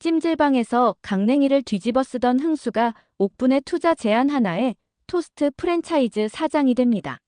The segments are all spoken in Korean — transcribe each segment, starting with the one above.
찜질방에서 강냉이를 뒤집어 쓰던 흥수가 옥분의 투자 제안 하나에 토스트 프랜차이즈 사장이 됩니다.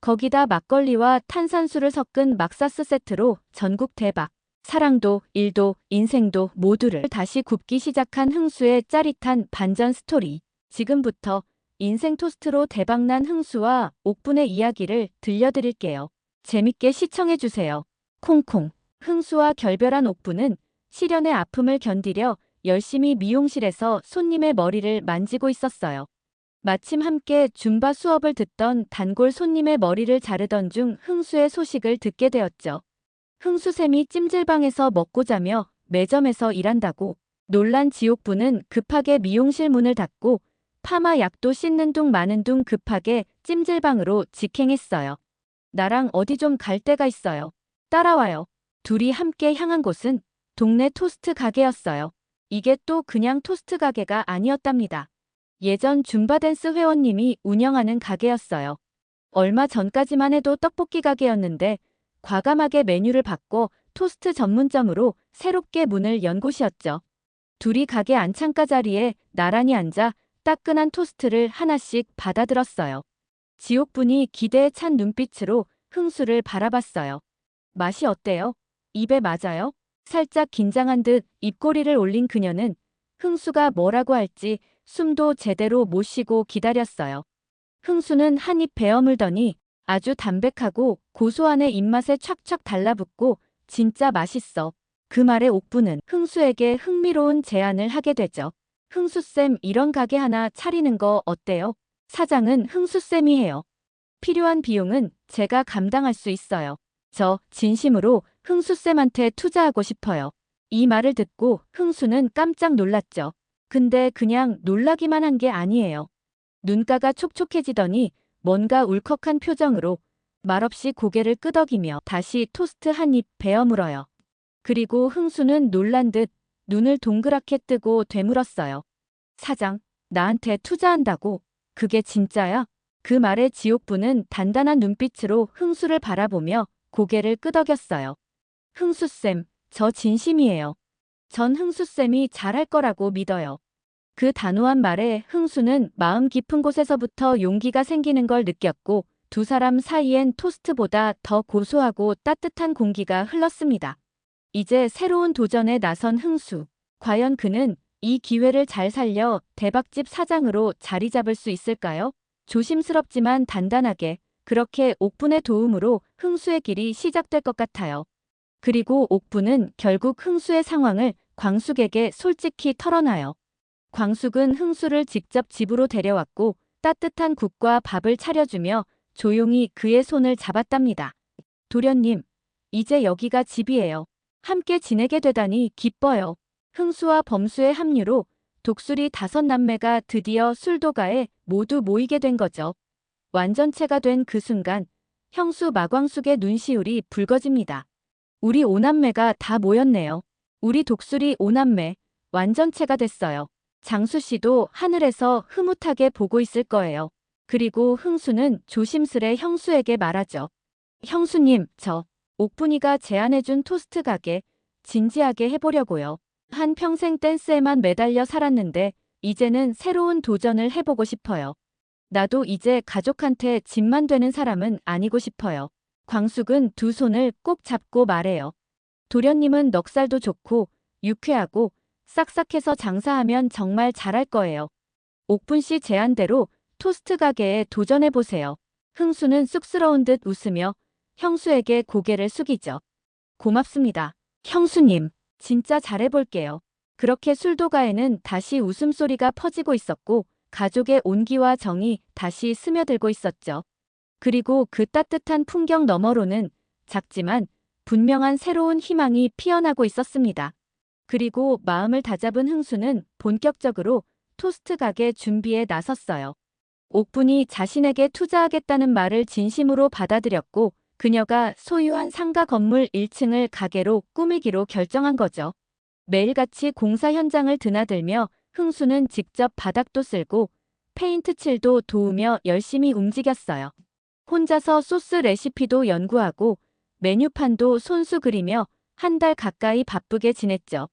거기다 막걸리와 탄산수를 섞은 막사스 세트로 전국 대박. 사랑도, 일도, 인생도 모두를 다시 굽기 시작한 흥수의 짜릿한 반전 스토리. 지금부터 인생 토스트로 대박난 흥수와 옥분의 이야기를 들려드릴게요. 재밌게 시청해주세요. 콩콩. 흥수와 결별한 옥분은 시련의 아픔을 견디려 열심히 미용실에서 손님의 머리를 만지고 있었어요. 마침 함께 줌바 수업을 듣던 단골 손님의 머리를 자르던 중 흥수의 소식을 듣게 되었죠. 흥수쌤이 찜질방에서 먹고 자며 매점에서 일한다고 놀란 지옥부는 급하게 미용실 문을 닫고 파마 약도 씻는 둥 마는 둥 급하게 찜질방으로 직행했어요. 나랑 어디 좀 갈 데가 있어요. 따라와요. 둘이 함께 향한 곳은 동네 토스트 가게였어요. 이게 또 그냥 토스트 가게가 아니었답니다. 예전 줌바댄스 회원님이 운영하는 가게였어요. 얼마 전까지만 해도 떡볶이 가게였는데 과감하게 메뉴를 바꿔 토스트 전문점으로 새롭게 문을 연 곳이었죠. 둘이 가게 안창가 자리에 나란히 앉아 따끈한 토스트를 하나씩 받아들었어요. 지옥분이 기대에 찬 눈빛으로 흥수를 바라봤어요. 맛이 어때요? 입에 맞아요? 살짝 긴장한 듯 입꼬리를 올린 그녀는 흥수가 뭐라고 할지 숨도 제대로 못 쉬고 기다렸어요. 흥수는 한 입 베어물더니 아주 담백하고 고소한의 입맛에 촥촥 달라붙고 진짜 맛있어. 그 말에 옥부는 흥수에게 흥미로운 제안을 하게 되죠. 흥수쌤 이런 가게 하나 차리는 거 어때요? 사장은 흥수쌤이 해요. 필요한 비용은 제가 감당할 수 있어요. 저 진심으로 흥수쌤한테 투자하고 싶어요. 이 말을 듣고 흥수는 깜짝 놀랐죠. 근데 그냥 놀라기만 한 게 아니에요. 눈가가 촉촉해지더니 뭔가 울컥한 표정으로 말없이 고개를 끄덕이며 다시 토스트 한 입 베어 물어요. 그리고 흥수는 놀란 듯 눈을 동그랗게 뜨고 되물었어요. 사장, 나한테 투자한다고? 그게 진짜야? 그 말에 지옥부는 단단한 눈빛으로 흥수를 바라보며 고개를 끄덕였어요. 흥수쌤, 저 진심이에요. 전 흥수쌤이 잘할 거라고 믿어요. 그 단호한 말에 흥수는 마음 깊은 곳에서부터 용기가 생기는 걸 느꼈고 두 사람 사이엔 토스트보다 더 고소하고 따뜻한 공기가 흘렀습니다. 이제 새로운 도전에 나선 흥수. 과연 그는 이 기회를 잘 살려 대박집 사장으로 자리 잡을 수 있을까요? 조심스럽지만 단단하게 그렇게 옥분의 도움으로 흥수의 길이 시작될 것 같아요. 그리고 옥분은 결국 흥수의 상황을 광숙에게 솔직히 털어놔요. 광숙은 흥수를 직접 집으로 데려왔고 따뜻한 국과 밥을 차려주며 조용히 그의 손을 잡았답니다. 도련님, 이제 여기가 집이에요. 함께 지내게 되다니 기뻐요. 흥수와 범수의 합류로 독수리 다섯 남매가 드디어 술도가에 모두 모이게 된 거죠. 완전체가 된 그 순간 형수 마광숙의 눈시울이 붉어집니다. 우리 오남매가 다 모였네요. 우리 독수리 오남매 완전체가 됐어요. 장수 씨도 하늘에서 흐뭇하게 보고 있을 거예요. 그리고 흥수는 조심스레 형수에게 말하죠. 형수님, 저 옥분이가 제안해준 토스트 가게 진지하게 해보려고요. 한 평생 댄스에만 매달려 살았는데 이제는 새로운 도전을 해보고 싶어요. 나도 이제 가족한테 짐만 되는 사람은 아니고 싶어요. 광숙은 두 손을 꼭 잡고 말해요. 도련님은 넉살도 좋고 유쾌하고 싹싹해서 장사하면 정말 잘할 거예요. 옥분 씨 제안대로 토스트 가게에 도전해보세요. 흥수는 쑥스러운 듯 웃으며 형수에게 고개를 숙이죠. 고맙습니다. 형수님, 진짜 잘해볼게요. 그렇게 술도가에는 다시 웃음소리가 퍼지고 있었고 가족의 온기와 정이 다시 스며들고 있었죠. 그리고 그 따뜻한 풍경 너머로는 작지만 분명한 새로운 희망이 피어나고 있었습니다. 그리고 마음을 다잡은 흥수는 본격적으로 토스트 가게 준비에 나섰어요. 옥분이 자신에게 투자하겠다는 말을 진심으로 받아들였고 그녀가 소유한 상가 건물 1층을 가게로 꾸미기로 결정한 거죠. 매일같이 공사 현장을 드나들며 흥수는 직접 바닥도 쓸고 페인트 칠도 도우며 열심히 움직였어요. 혼자서 소스 레시피도 연구하고 메뉴판도 손수 그리며 한 달 가까이 바쁘게 지냈죠.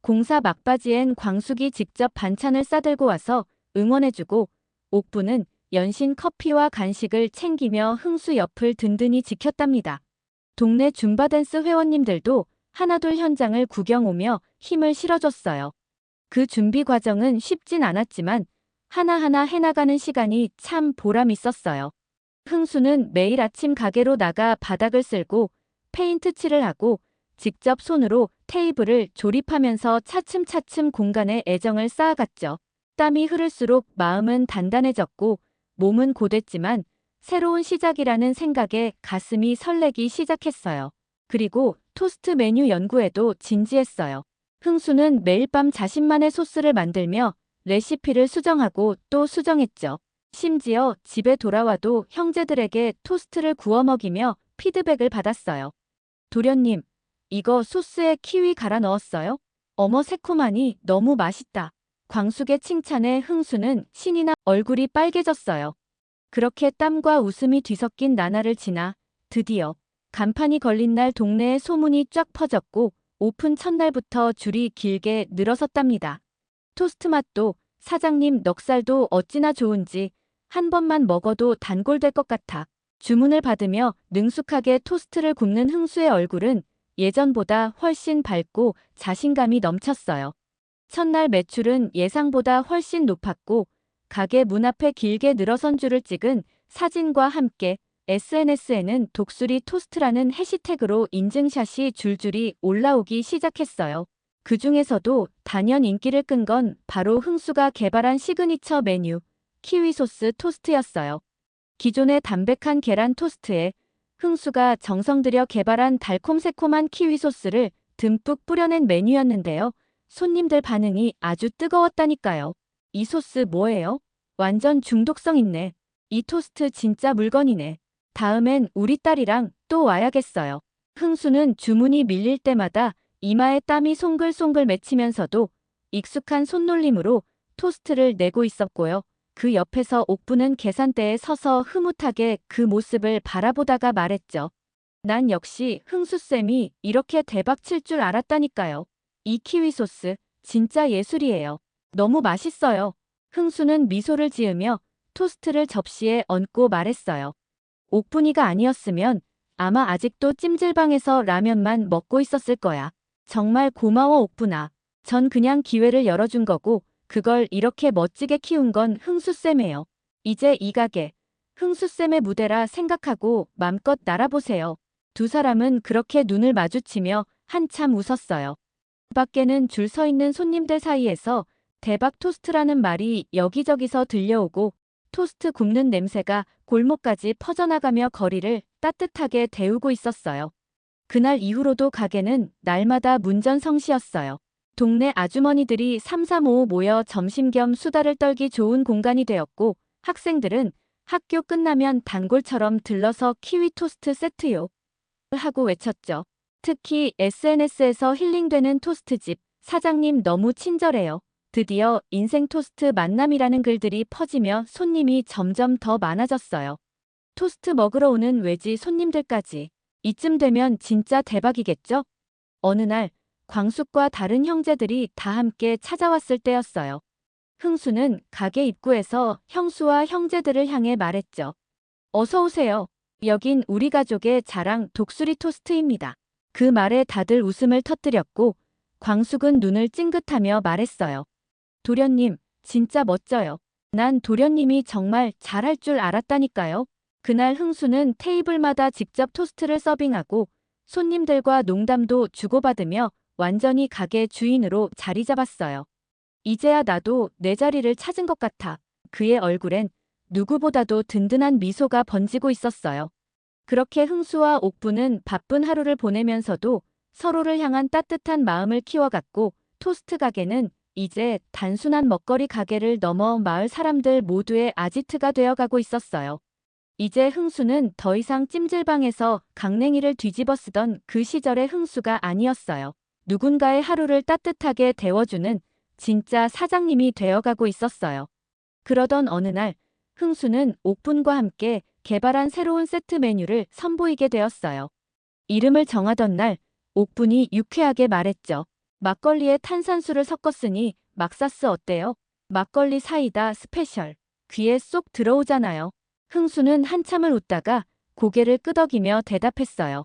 공사 막바지엔 광숙이 직접 반찬을 싸들고 와서 응원해주고 옥부는 연신 커피와 간식을 챙기며 흥수 옆을 든든히 지켰답니다. 동네 줌바댄스 회원님들도 하나둘 현장을 구경 오며 힘을 실어줬어요. 그 준비 과정은 쉽진 않았지만 하나하나 해나가는 시간이 참 보람 있었어요. 흥수는 매일 아침 가게로 나가 바닥을 쓸고 페인트 칠을 하고 직접 손으로 테이블을 조립하면서 차츰차츰 공간에 애정을 쌓아갔죠. 땀이 흐를수록 마음은 단단해졌고 몸은 고됐지만 새로운 시작이라는 생각에 가슴이 설레기 시작했어요. 그리고 토스트 메뉴 연구에도 진지했어요. 흥수는 매일 밤 자신만의 소스를 만들며 레시피를 수정하고 또 수정했죠. 심지어 집에 돌아와도 형제들에게 토스트를 구워 먹이며 피드백을 받았어요. 도련님, 이거 소스에 키위 갈아 넣었어요? 어머 새콤하니 너무 맛있다. 광숙의 칭찬에 흥수는 신이 나 얼굴이 빨개졌어요. 그렇게 땀과 웃음이 뒤섞인 나날을 지나 드디어 간판이 걸린 날 동네에 소문이 쫙 퍼졌고 오픈 첫날부터 줄이 길게 늘어섰답니다. 토스트 맛도 사장님 넉살도 어찌나 좋은지 한 번만 먹어도 단골될 것 같아. 주문을 받으며 능숙하게 토스트를 굽는 흥수의 얼굴은 예전보다 훨씬 밝고 자신감이 넘쳤어요. 첫날 매출은 예상보다 훨씬 높았고 가게 문 앞에 길게 늘어선 줄을 찍은 사진과 함께 SNS에는 독수리 토스트라는 해시태그로 인증샷이 줄줄이 올라오기 시작했어요. 그 중에서도 단연 인기를 끈 건 바로 흥수가 개발한 시그니처 메뉴 키위 소스 토스트였어요. 기존의 담백한 계란 토스트에 흥수가 정성 들여 개발한 달콤새콤한 키위 소스를 듬뿍 뿌려낸 메뉴였는데요. 손님들 반응이 아주 뜨거웠다니까요. 이 소스 뭐예요? 완전 중독성 있네. 이 토스트 진짜 물건이네. 다음엔 우리 딸이랑 또 와야겠어요. 흥수는 주문이 밀릴 때마다 이마에 땀이 송글송글 맺히면서도 익숙한 손놀림으로 토스트를 내고 있었고요. 그 옆에서 옥부는 계산대에 서서 흐뭇하게 그 모습을 바라보다가 말했죠. 난 역시 흥수쌤이 이렇게 대박 칠 줄 알았다니까요. 이 키위 소스 진짜 예술이에요. 너무 맛있어요. 흥수는 미소를 지으며 토스트를 접시에 얹고 말했어요. 옥분이가 아니었으면 아마 아직도 찜질방에서 라면만 먹고 있었을 거야. 정말 고마워 옥분아. 전 그냥 기회를 열어준 거고 그걸 이렇게 멋지게 키운 건 흥수쌤이에요. 이제 이 가게 흥수쌤의 무대라 생각하고 맘껏 날아보세요. 두 사람은 그렇게 눈을 마주치며 한참 웃었어요. 밖에는 줄 서 있는 손님들 사이에서 대박 토스트라는 말이 여기저기서 들려오고 토스트 굽는 냄새가 골목까지 퍼져나가며 거리를 따뜻하게 데우고 있었어요. 그날 이후로도 가게는 날마다 문전성시였어요. 동네 아주머니들이 삼삼오오 모여 점심 겸 수다를 떨기 좋은 공간이 되었고 학생들은 학교 끝나면 단골처럼 들러서 키위 토스트 세트요. 하고 외쳤죠. 특히 SNS에서 힐링되는 토스트집 사장님 너무 친절해요. 드디어 인생 토스트 만남이라는 글들이 퍼지며 손님이 점점 더 많아졌어요. 토스트 먹으러 오는 외지 손님들까지. 이쯤 되면 진짜 대박이겠죠? 어느 날 광숙과 다른 형제들이 다 함께 찾아왔을 때였어요. 흥수는 가게 입구에서 형수와 형제들을 향해 말했죠. 어서 오세요. 여긴 우리 가족의 자랑 독수리 토스트입니다. 그 말에 다들 웃음을 터뜨렸고 광숙은 눈을 찡긋하며 말했어요. 도련님, 진짜 멋져요. 난 도련님이 정말 잘할 줄 알았다니까요. 그날 흥수는 테이블마다 직접 토스트를 서빙하고 손님들과 농담도 주고받으며 완전히 가게 주인으로 자리 잡았어요. 이제야 나도 내 자리를 찾은 것 같아. 그의 얼굴엔 누구보다도 든든한 미소가 번지고 있었어요. 그렇게 흥수와 옥부는 바쁜 하루를 보내면서도 서로를 향한 따뜻한 마음을 키워갔고 토스트 가게는 이제 단순한 먹거리 가게를 넘어 마을 사람들 모두의 아지트가 되어가고 있었어요. 이제 흥수는 더 이상 찜질방에서 강냉이를 뒤집어 쓰던 그 시절의 흥수가 아니었어요. 누군가의 하루를 따뜻하게 데워주는 진짜 사장님이 되어가고 있었어요. 그러던 어느 날 흥수는 옥분과 함께 개발한 새로운 세트 메뉴를 선보이게 되었어요. 이름을 정하던 날 옥분이 유쾌하게 말했죠. 막걸리에 탄산수를 섞었으니 막사스 어때요? 막걸리 사이다 스페셜. 귀에 쏙 들어오잖아요. 흥수는 한참을 웃다가 고개를 끄덕이며 대답했어요.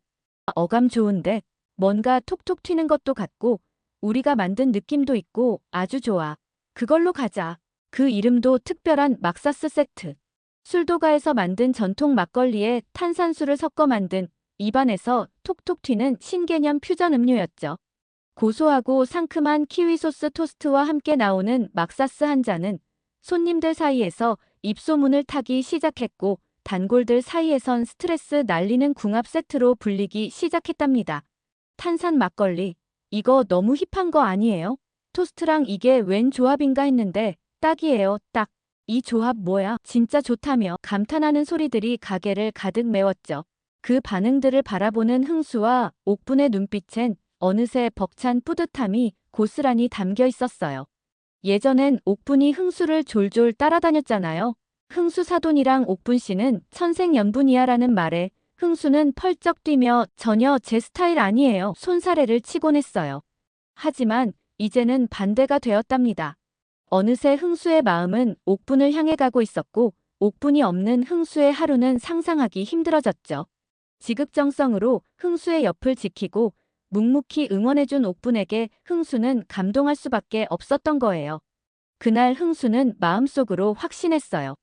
어감 좋은데 뭔가 톡톡 튀는 것도 같고 우리가 만든 느낌도 있고 아주 좋아. 그걸로 가자. 그 이름도 특별한 막사스 세트. 술도가에서 만든 전통 막걸리에 탄산수를 섞어 만든 입안에서 톡톡 튀는 신개념 퓨전 음료였죠. 고소하고 상큼한 키위 소스 토스트와 함께 나오는 막사스 한 잔은 손님들 사이에서 입소문을 타기 시작했고 단골들 사이에선 스트레스 날리는 궁합 세트로 불리기 시작했답니다. 탄산 막걸리. 이거 너무 힙한 거 아니에요? 토스트랑 이게 웬 조합인가 했는데 딱이에요, 딱. 이 조합 뭐야? 진짜 좋다며 감탄하는 소리들이 가게를 가득 메웠죠. 그 반응들을 바라보는 흥수와 옥분의 눈빛엔 어느새 벅찬 뿌듯함이 고스란히 담겨 있었어요. 예전엔 옥분이 흥수를 졸졸 따라다녔잖아요. 흥수 사돈이랑 옥분 씨는 천생연분이야라는 말에 흥수는 펄쩍 뛰며 전혀 제 스타일 아니에요. 손사래를 치곤 했어요. 하지만 이제는 반대가 되었답니다. 어느새 흥수의 마음은 옥분을 향해 가고 있었고 옥분이 없는 흥수의 하루는 상상하기 힘들어졌죠. 지극정성으로 흥수의 옆을 지키고 묵묵히 응원해준 옥분에게 흥수는 감동할 수밖에 없었던 거예요. 그날 흥수는 마음속으로 확신했어요.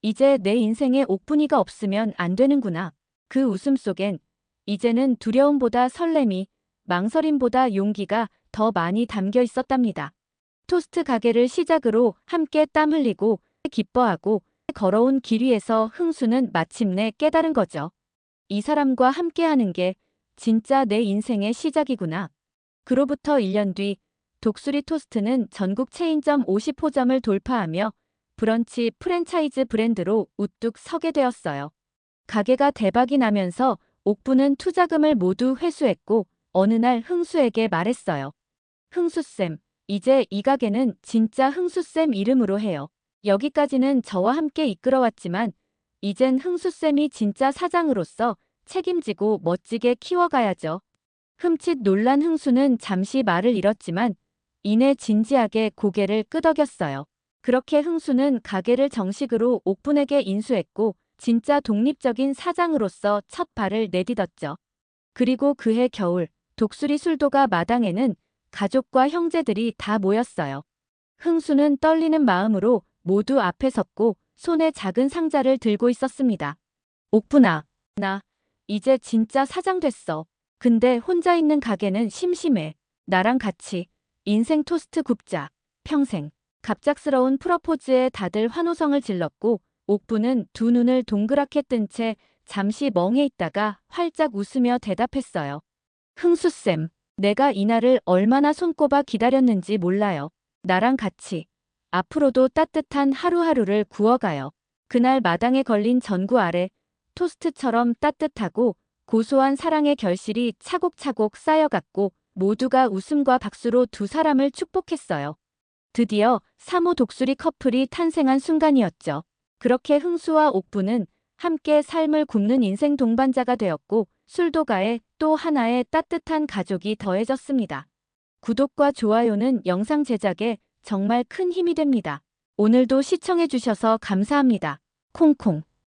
이제 내 인생에 옥분이가 없으면 안 되는구나. 그 웃음 속엔 이제는 두려움보다 설렘이, 망설임보다 용기가 더 많이 담겨 있었답니다. 토스트 가게를 시작으로 함께 땀 흘리고 기뻐하고 걸어온 길 위에서 흥수는 마침내 깨달은 거죠. 이 사람과 함께하는 게 진짜 내 인생의 시작이구나. 그로부터 1년 뒤 독수리 토스트는 전국 체인점 50호점을 돌파하며 브런치 프랜차이즈 브랜드로 우뚝 서게 되었어요. 가게가 대박이 나면서 옥부는 투자금을 모두 회수했고 어느 날 흥수에게 말했어요. 흥수쌤, 이제 이 가게는 진짜 흥수쌤 이름으로 해요. 여기까지는 저와 함께 이끌어왔지만 이젠 흥수쌤이 진짜 사장으로서 책임지고 멋지게 키워가야죠. 흠칫 놀란 흥수는 잠시 말을 잃었지만 이내 진지하게 고개를 끄덕였어요. 그렇게 흥수는 가게를 정식으로 옥분에게 인수했고 진짜 독립적인 사장으로서 첫 발을 내딛었죠. 그리고 그해 겨울 독수리 술도가 마당에는 가족과 형제들이 다 모였어요. 흥수는 떨리는 마음으로 모두 앞에 섰고 손에 작은 상자를 들고 있었습니다. 옥분아, 나 이제 진짜 사장 됐어. 근데 혼자 있는 가게는 심심해. 나랑 같이 인생 토스트 굽자. 평생. 갑작스러운 프러포즈에 다들 환호성을 질렀고 옥부는 두 눈을 동그랗게 뜬 채 잠시 멍해 있다가 활짝 웃으며 대답했어요. 흥수쌤, 내가 이날을 얼마나 손꼽아 기다렸는지 몰라요. 나랑 같이 앞으로도 따뜻한 하루하루를 구워가요. 그날 마당에 걸린 전구 아래 토스트처럼 따뜻하고 고소한 사랑의 결실이 차곡차곡 쌓여갔고 모두가 웃음과 박수로 두 사람을 축복했어요. 드디어 3호 독수리 커플이 탄생한 순간이었죠. 그렇게 흥수와 옥부는 함께 삶을 굽는 인생 동반자가 되었고 술도가에 또 하나의 따뜻한 가족이 더해졌습니다. 구독과 좋아요는 영상 제작에 정말 큰 힘이 됩니다. 오늘도 시청해주셔서 감사합니다. 콩콩